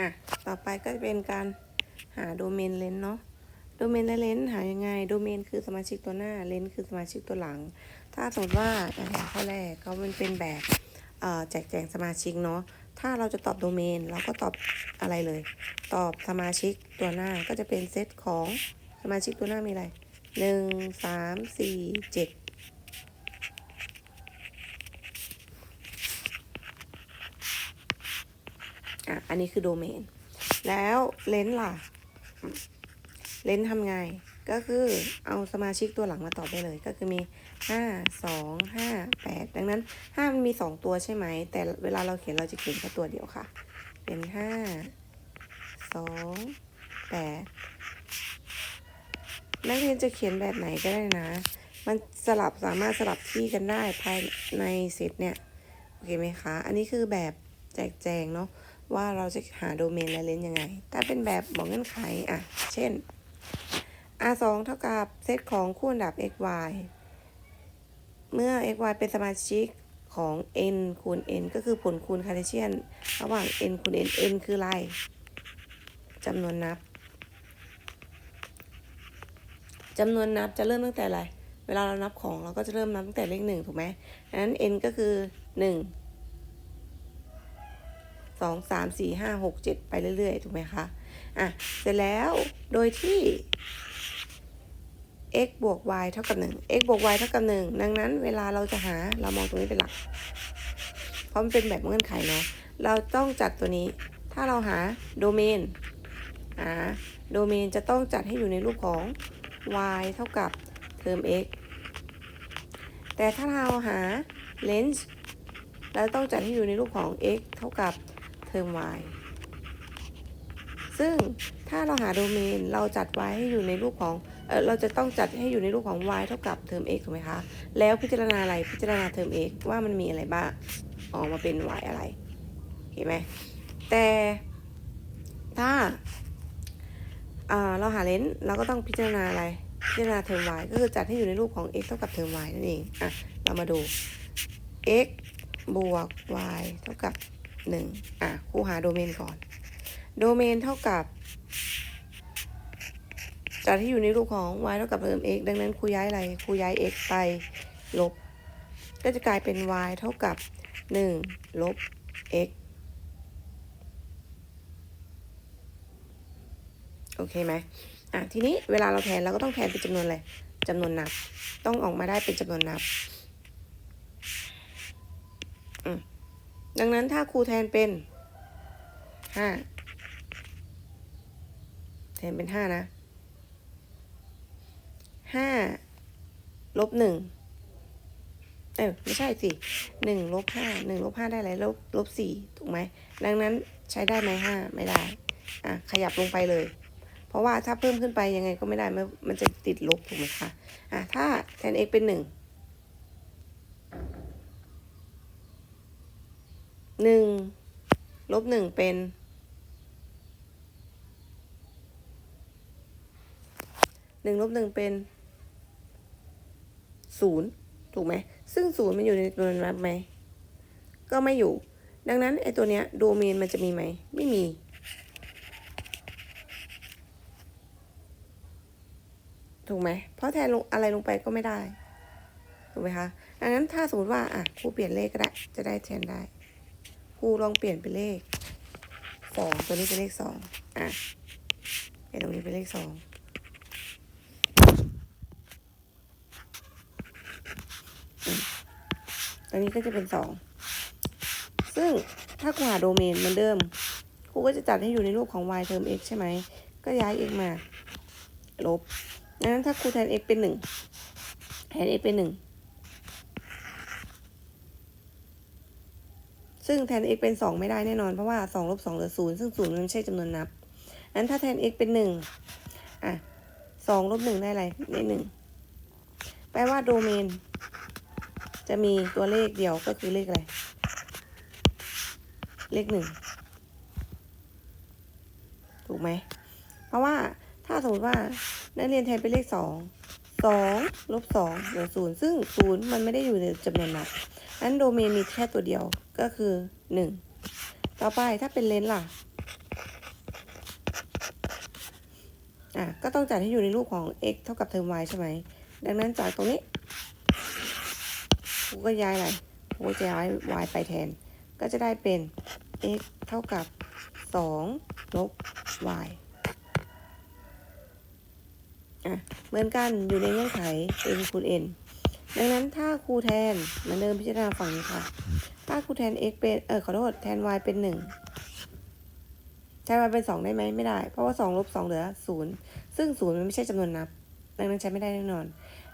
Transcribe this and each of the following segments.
อะ ต่อไปก็จะเป็นการหาโดเมนเลนเนาะ โดเมนและเลนหายังไง โดเมนคือสมาชิกตัวหน้า เลนคือสมาชิกตัวหลัง ถ้าสมมติว่าอย่างข้อแรกเขามันเป็นแบบแจกแจงสมาชิกเนาะ ถ้าเราจะตอบโดเมนเราก็ตอบอะไรเลย ตอบสมาชิกตัวหน้าก็จะเป็นเซตของสมาชิกตัวหน้ามีอะไรหนึ่งสามสี่เจ็ด อะอันนี้คือโดเมน แล้วเลนส์ล่ะ เลนส์ทำไง ก็คือเอาสมาชิกตัวหลังมาตอบได้เลย ก็คือมีห้าสองห้าแปดดังนั้นห้ามันมีสองตัวใช่ไหม แต่เวลาเราเขียนเราจะเขียนแค่ตัวเดียวค่ะ เป็นห้าสองแปดนักเรียนจะเขียนแบบไหนก็ได้นะ มันสลับสามารถสลับที่กันได้ภายในเซตเนี่ย โอเคไหมคะ อันนี้คือแบบแจกแจงเนาะ ว่าเราจะหาโดเมนและเลนยังไง ถ้าเป็นแบบบอกเงื่อนไข อะ เช่น R2 เท่ากับเซตของคู่อันดับ x y เมื่อ x y เป็นสมาชิกของ n คูณ n ก็คือผลคูณคาร์เทเชียน ระหว่าง n คูณ n n คืออะไรจำนวนนับจำนวนนับจะเริ่มตั้งแต่อะไร เวลาเรานับของเราก็จะเริ่มนับตั้งแต่เลขหนึ่งถูกไหมดังนั้น n ก็คือหนึ่ง สองสามสี่ห้าหกเจ็ดไปเรื่อยๆ ถูกไหมคะ อะ เสร็จแล้วโดยที่ x บวก y เท่ากับ 1 x บวก y เท่ากับ 1 ดังนั้นเวลาเราจะหาเรามองตรงนี้เป็นหลัก เพราะมันเป็นแบบเงื่อนไขเนาะ เราต้องจัดตัวนี้ ถ้าเราหาโดเมนหาโดเมนจะต้องจัดให้อยู่ในรูปของ y เท่ากับเทอม x แต่ถ้าเราหา range เราต้องจัดให้อยู่ในรูปของ x เท่ากับ เทอม y ซึ่งถ้าเราหาโดเมนเราจัดไว้ให้อยู่ในรูปของเออเราจะต้องจัดให้อยู่ในรูปของ y เท่ากับเทอม x ถูกไหมคะ แล้วพิจารณาอะไรพิจารณาเทอม x ว่ามันมีอะไรบ้างออกมาเป็น y อะไรเห็นไหมแต่ถ้าอ่าเราหาเลนส์เราก็ต้องพิจารณาอะไร พิจารณาเทอม y ก็คือจัดให้อยู่ในรูปของ x เท่ากับเทอม y นั่นเองอะเรามาดู x บวก y เท่ากับ 1อะครูหาโดเมนก่อน โดเมนเท่ากับจัดที่อยู่ในรูปของ y เท่ากับเทอม x ดังนั้นครูย้ายอะไรครูย้าย x ไปลบ ก็จะกลายเป็น y เท่ากับ 1 ลบ x โอเคไหมอะทีนี้เวลาเราแทนเราก็ต้องแทนเป็นจำนวนอะไรจำนวนนับ ต้องออกมาได้เป็นจำนวนนับ อืม ดังนั้นถ้าครูแทนเป็นห้าแทนเป็นห้านะห้าลบหนึ่งเออไม่ใช่สิหนึ่งลบห้าหนึ่งลบห้าได้อะไรลบลบสี่ถูกไหม ดังนั้นใช้ได้ไหมห้าไม่ได้ อะ ขยับลงไปเลย เพราะว่าถ้าเพิ่มขึ้นไปยังไงก็ไม่ได้ มันมันจะติดลบถูกไหมคะ อะ ถ้าแทน x เป็นหนึ่ง หนึ่งลบหนึ่งเป็นหนึ่งลบหนึ่งเป็นศูนย์ถูกไหม ซึ่งศูนย์มันอยู่ในตัวนับไหม ก็ไม่อยู่ ดังนั้นไอ้ตัวเนี้ยโดเมนมันจะมีไหม ไม่มี ถูกไหม เพราะแทนลงอะไรลงไปก็ไม่ได้ ถูกไหมคะ ดังนั้นถ้าสมมติว่า อะครูเปลี่ยนเลขก็ได้ จะได้แทนได้ ครูลองเปลี่ยนเป็นเลขสองตัวนี้เป็นเลขสองอะไอ้ตรงนี้เป็นเลขสองตรงนี้ก็จะเป็นสองซึ่งถ้าครูหาโดเมนเหมือนเดิมครูก็จะจัดให้อยู่ในรูปของ y เทอม x ใช่ไหม ก็ย้าย x มา ลบดังนั้นถ้าครูแทน x เป็นหนึ่งแทน x เป็นหนึ่ง ซึ่งแทน x เป็น 2 ไม่ได้แน่นอน เพราะว่า2ลบ2เหลือ0ซึ่ง0มันไม่ใช่จำนวนนับนั้นถ้าแทน x เป็น 1 อะ2ลบ1ได้อะไรได้1แปลว่าโดเมน จะมีตัวเลขเดียวก็คือเลขอะไร เลข 1 ถูกไหม เพราะว่าถ้าสมมติว่านักเรียนแทนเป็นเลข 2 2ลบ2เหลือ0ซึ่ง0มันไม่ได้อยู่ในจำนวนนับ นั้นโดเมนมีแค่ตัวเดียวก็คือ 1 ต่อไปถ้าเป็นเลนส์ล่ะ อะ ก็ต้องจัดให้อยู่ในรูปของ x เท่ากับเทอม y ใช่ไหม ดังนั้นจากตรงนี้กูก็ย้ายอะไรกูจะย้าย y ไปแทน ก็จะได้เป็น x เท่ากับ 2 ลบ y อะ เหมือนกันอยู่ในเงื่อนไข n คูณ n ดังนั้นถ้าครูแทนเหมือนเดิมพิจารณาฝั่งนี้ค่ะ ถ้าครูแทน x เป็นเออขอโทษแทน y เป็น1แทน y เป็น2ได้ไหมไม่ได้ เพราะว่า2ลบ2เหลือ0ซึ่ง0มันไม่ใช่จำนวนนับ ดังนั้นใช้ไม่ได้แน่นอน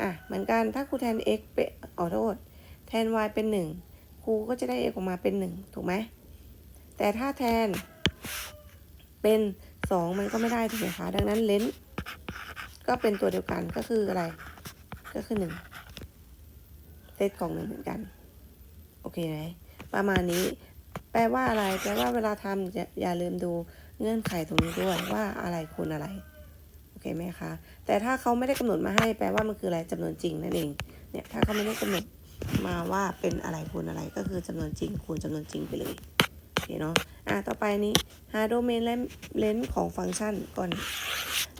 อะเหมือนกันถ้าครูแทน x เป็นขอโทษแทน y เป็น1ครูก็จะได้ x ออกมาเป็น1ถูกไหมแต่ถ้าแทนเป็น2มันก็ไม่ได้ถูกไหมคะดังนั้นเลนส์ก็เป็นตัวเดียวกันก็คืออะไร ก็คือ1 เซตของหนึ่งเหมือนกัน โอเคไหมประมาณนี้ แปลว่าอะไร แปลว่าเวลาทำอย่าอย่าลืมดูเงื่อนไขตรงนี้ด้วยว่าอะไรคูณอะไร โอเคไหมคะ แต่ถ้าเขาไม่ได้กำหนดมาให้ แปลว่ามันคืออะไรจำนวนจริงนั่นเอง เนี่ย ถ้าเขาไม่ได้กำหนดมาว่าเป็นอะไรคูณอะไร ก็คือจำนวนจริงคูณจำนวนจริงไปเลยโอเคเนาะ อะ ต่อไปนี้ หาโดเมนและเลนส์ของฟังก์ชันก่อน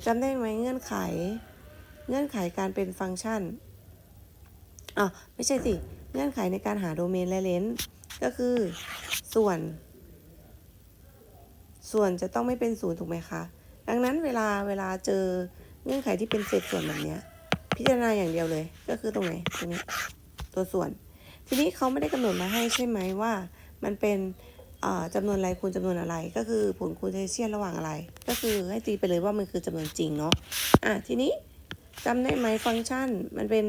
จำได้ไหมเงื่อนไข เงื่อนไขการเป็นฟังก์ชัน อ๋อไม่ใช่สิ เงื่อนไขในการหาโดเมนและเลนส์ก็คือส่วน ส่วนจะต้องไม่เป็นศูนย์ถูกไหมคะ ดังนั้นเวลาเวลาเจอเงื่อนไขที่เป็นเศษส่วนแบบนี้พิจารณาอย่างเดียวเลย ก็คือตรงไหนตรงนี้ตัวส่วน ทีนี้เขาไม่ได้กำหนดมาให้ใช่ไหมว่า มันเป็นอ่าจำนวนอะไรคูณจำนวนอะไร ก็คือผลคูณเทเชียนระหว่างอะไร ก็คือให้ตีไปเลยว่ามันคือจำนวนจริงเนาะอะทีนี้จำได้ไหมฟังก์ชันมันเป็น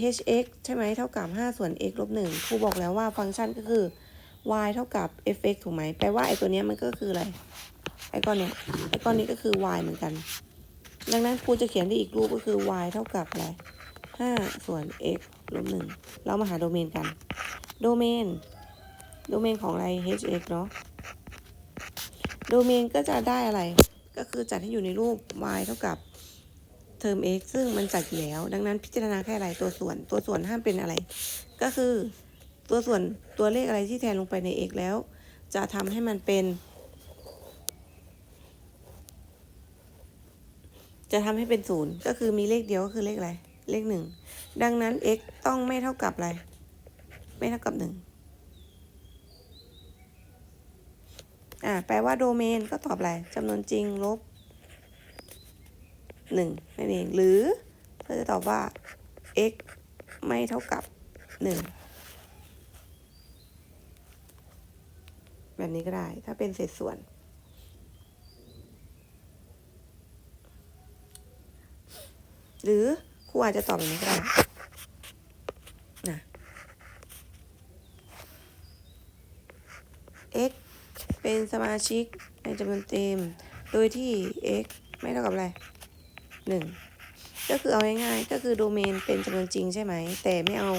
hx ใช่ไหมเท่ากับ 5 ส่วน x ลบ1ครูบอกแล้วว่าฟังก์ชันก็คือ y เท่ากับ fx ถูกไหมแปลว่าไอตัวเนี้ยมันก็คืออะไร ไอก้อนเนี้ยไอก้อนนี้ก็คือ y เหมือนกัน ดังนั้นครูจะเขียนได้อีกรูปก็คือ y เท่ากับอะไร 5 ส่วน x ลบ1เรามาหาโดเมนกัน โดเมน โดเมนของอะไร hx เนาะ โดเมนก็จะได้อะไร ก็คือจัดให้อยู่ในรูป y เท่ากับ เทอม x ซึ่งมันจัดอยู่แล้ว ดังนั้นพิจารณาแค่อะไรตัวส่วน ตัวส่วนห้ามเป็นอะไร ก็คือตัวส่วนตัวเลขอะไรที่แทนลงไปใน x แล้ว จะทำให้มันเป็น จะทำให้เป็นศูนย์ก็คือมีเลขเดียวก็คือเลขอะไร เลขหนึ่งดังนั้น x ต้องไม่เท่ากับอะไร ไม่เท่ากับหนึ่งอ่าแปลว่าโดเมนก็ตอบอะไรจำนวนจริงลบ หนึ่งนั่นเอง หรือเราจะตอบว่า x ไม่เท่ากับหนึ่งแบบนี้ก็ได้ ถ้าเป็นเศษส่วน หรือครูอาจจะตอบแบบนี้ก็ได้นะ x เป็นสมาชิกในจำนวนเต็ม โดยที่ x ไม่เท่ากับอะไร 1 ก็คือเอาง่ายๆก็คือโดเมนเป็นจำนวนจริงใช่ไหม แต่ไม่เอา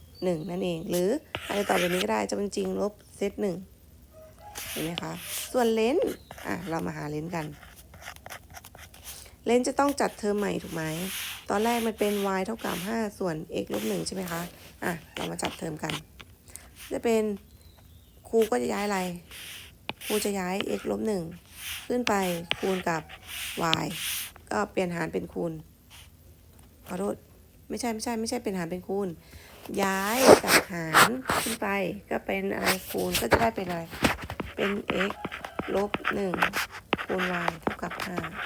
1 นั่นเอง หรืออาจจะตอบแบบนี้ก็ได้จำนวนจริงลบเซตหนึ่งเห็นไหมคะ ส่วนเลนส์อะเรามาหาเลนส์กัน เลนส์จะต้องจัดเทอมใหม่ถูกไหมตอนแรกมันเป็น y เท่ากับ 5 ส่วน x ลบ1ใช่ไหมคะ อะ เรามาจัดเทอมกัน จะเป็นครูก็จะย้ายอะไร ครูจะย้าย x ลบ1ขึ้นไปคูณกับ y ก็เปลี่ยนหารเป็นคูณขอโทษไม่ใช่ไม่ใช่ไม่ใช่เป็นหารเป็นคูณ ย้ายจากหารขึ้นไปก็เป็นอะไรคูณก็จะได้เป็นอะไร เป็น x ลบ1คูณ y เท่ากับ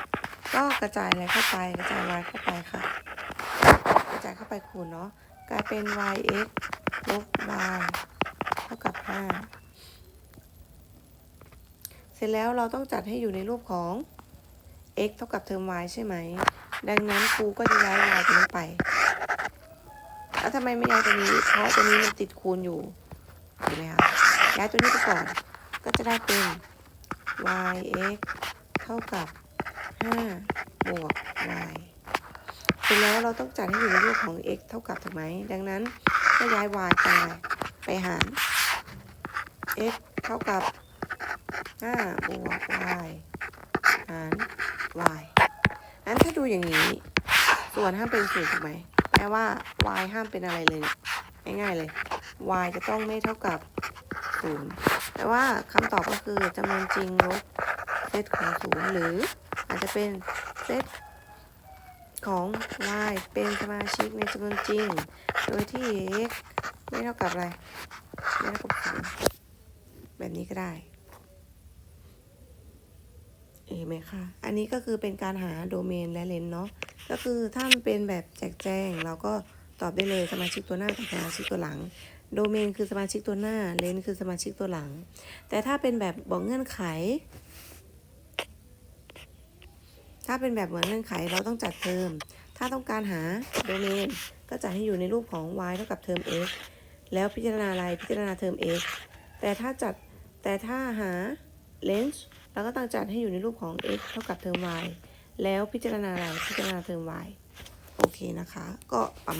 5ก็กระจายอะไรเข้าไปกระจาย y เข้าไปค่ะ กระจายเข้าไปคูณเนาะกลายเป็น yx ลบ y เท่ากับ5เสร็จแล้วเราต้องจัดให้อยู่ในรูปของ x เท่ากับเทอม y ใช่ไหม ดังนั้นครูก็จะย้าย y ตรงนี้ไป แล้วทำไมไม่ย้ายตัวนี้ เพราะตัวนี้มันติดคูณอยู่เห็นไหมคะย้ายตัวนี้ไปก่อน ก็จะได้เป็น yx เท่ากับ 5 บวก y เสร็จแล้วเราต้องจัดให้อยู่ในรูปของ x เท่ากับถูกไหม ดังนั้นก็ย้าย y ไปไปหาร x เท่ากับ 5 บวก y หาร y นั้นถ้าดูอย่างนี้ ส่วนห้ามเป็นศูนย์ถูกไหมแปลว่า y ห้ามเป็นอะไรเลย ง่ายๆเลย y จะต้องไม่เท่ากับศูนย์แต่ว่าคำตอบก็คือจำนวนจริงลบเซตของศูนย์หรือ อาจจะเป็นจซตของ y เป็นสมาชิกในจำนวนจริง โดยที่ x ไม่เท่ากับอะไร ไม่เท่ากับศูนย์แบบนี้ก็ได้ เห็นไหมคะ อันนี้ก็คือเป็นการหาโดเมนและเลนส์เนาะ ก็คือถ้ามันเป็นแบบแจกแจงเราก็ตอบได้เลยสมาชิกตัวหน้ากับสมาชิกตัวหลัง โดเมนคือสมาชิกตัวหน้า เลนส์คือสมาชิกตัวหลัง แต่ถ้าเป็นแบบบอกเงื่อนไข ถ้าเป็นแบบเหมือนเงื่อนไขเราต้องจัดเทอม ถ้าต้องการหาโดเมนก็จัดให้อยู่ในรูปของ y เท่ากับเทอม x แล้วพิจารณาอะไรพิจารณาเทอม x แต่ถ้าจัดแต่ถ้าหา range เราก็ตั้งจัดให้อยู่ในรูปของ x เท่ากับเทอม y แล้วพิจารณาอะไรพิจารณาเทอม y โอเคนะคะ ก็ประมาณ